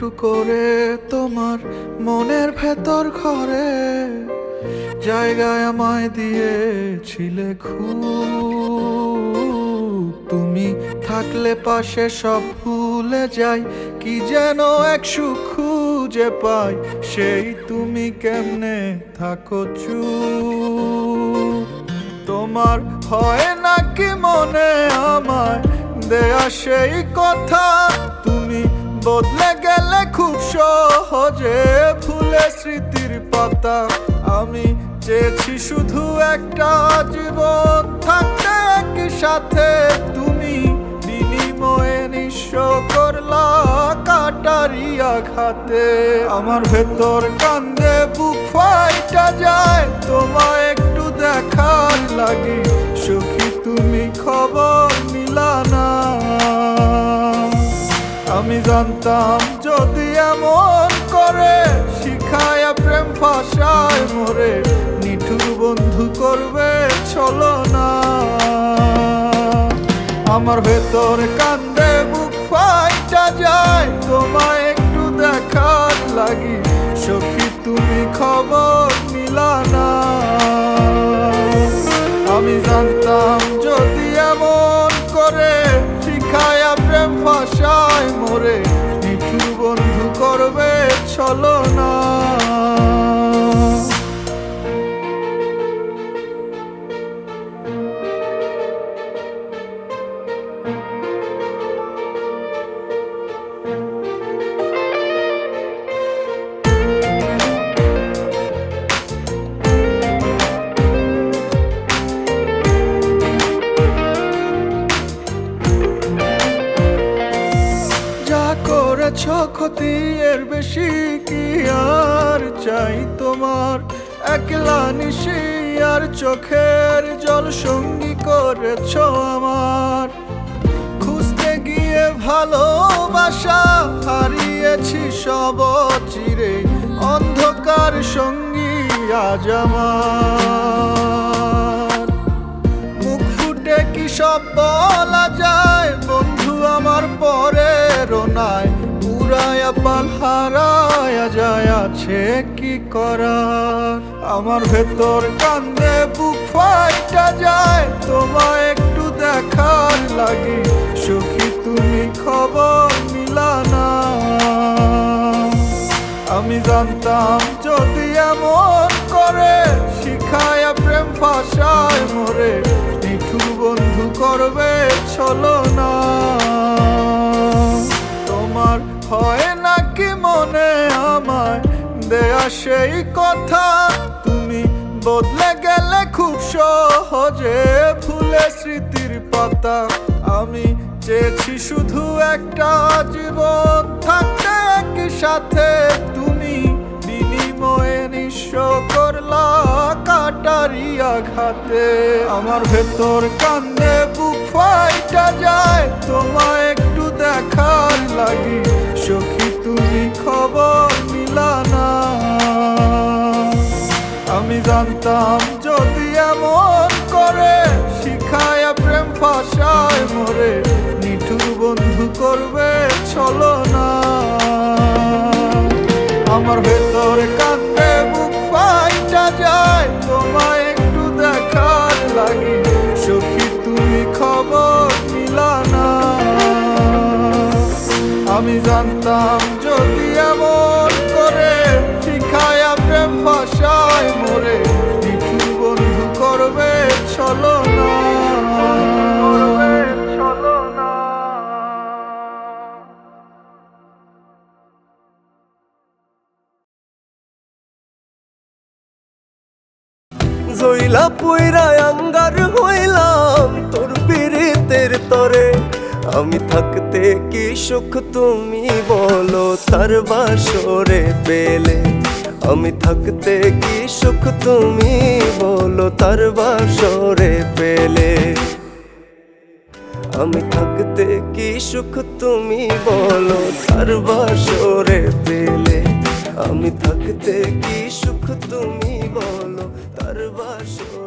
একটু করে তোমার মনের ভেতর ঘরে জায়গায় আমায় দিয়েছিলে খুব। তুমি থাকলে পাশে সব ভুলে যাই, কি যেন এক সুখ খুঁজে পাই, সেই তুমি কেমনে থাকো চুপ? তোমার হয় নাকি মনে আমায় দেয়া সেই কথা? তুমি বদলে গেলে খুব সহজে ভুলে স্মৃতির পাতা। আমি চেয়েছি শুধু একটা জীবন থাকতে একই সাথে। তুমি বিনিময়ে নিঃস্ব করলা কাটারি আঘাতে। আমার ভেতর কান্দে বুক ফাইটা যায়, তোমায় একটু দেখার লাগে। সুখী, তুমি খবর জানতাম যদি এমন করে, শিখায় প্রেম ভাষায় মরে। নিঠুর বন্ধু করবে, চলো না। আমার ভেতর কান্দে, বুক ফাইটা যায়। তোমায় একটু দেখার লাগি, সখী তুমি খবর নিলা না। করবে চলো না। ক্ষতি বেশি কি আর চাই তোমার? একলা নিশি আর চোখের জল সঙ্গী করেছ আমার। খুঁজতে গিয়ে ভালোবাসা হারিয়েছি সব চিরে অন্ধকার সঙ্গী আজ আমার। হারায়া যায়, আছে কি করার? আমার ভেতর কান্দে, বুক ফাইটা যায়। তোমায় একটু দেখার লাগে, সুখী তুমি খবর নিলা না। আমি জানতাম যদি এমন করে, শিখায় প্রেম ভাষায় মোরে নিঠুর বন্ধু করবে চলো না তোমার হয় সেই কথা। তুমি বদলে গেলে খুব সহজে ভুলে স্মৃতির পাতা। আমি চেয়েছি শুধু একটা জীবন থাকতে একই সাথে। তুমি বিনিময়ে নিঃস্ব করলা কাটারি আঘাতে। আমার ভেতর কান্দে বুক ফাইটা যায়, তোমায় একটু দেখার লাগি। সখী, তুমি খবর নিলা না। জানতাম যদি এমন করে, শিখায় প্রেম ভাষায় মোরে। নিঠুর বন্ধু করবে, চলো না। আমার ভেতর কান্দে বুক ফাইটা যায়, তোমায় একটু দেখার লাগে। সখী, তুমি খবর নিলা না। আমি জানতাম জইলা পুইরা আঙ্গার হইলাম তোর পীড়িতের তরে। আমি থাকতে কি সুখ তুমি বলো তার বাসরে পেলে। আমি থাকতে কি সুখ তুমি বলো তার বাসরে পেলে। আমি থাকতে কি সুখ তুমি বলো তার বাসরে পেলে। আমি থাকতে কি সুখ তুমি বলো তার বাসরে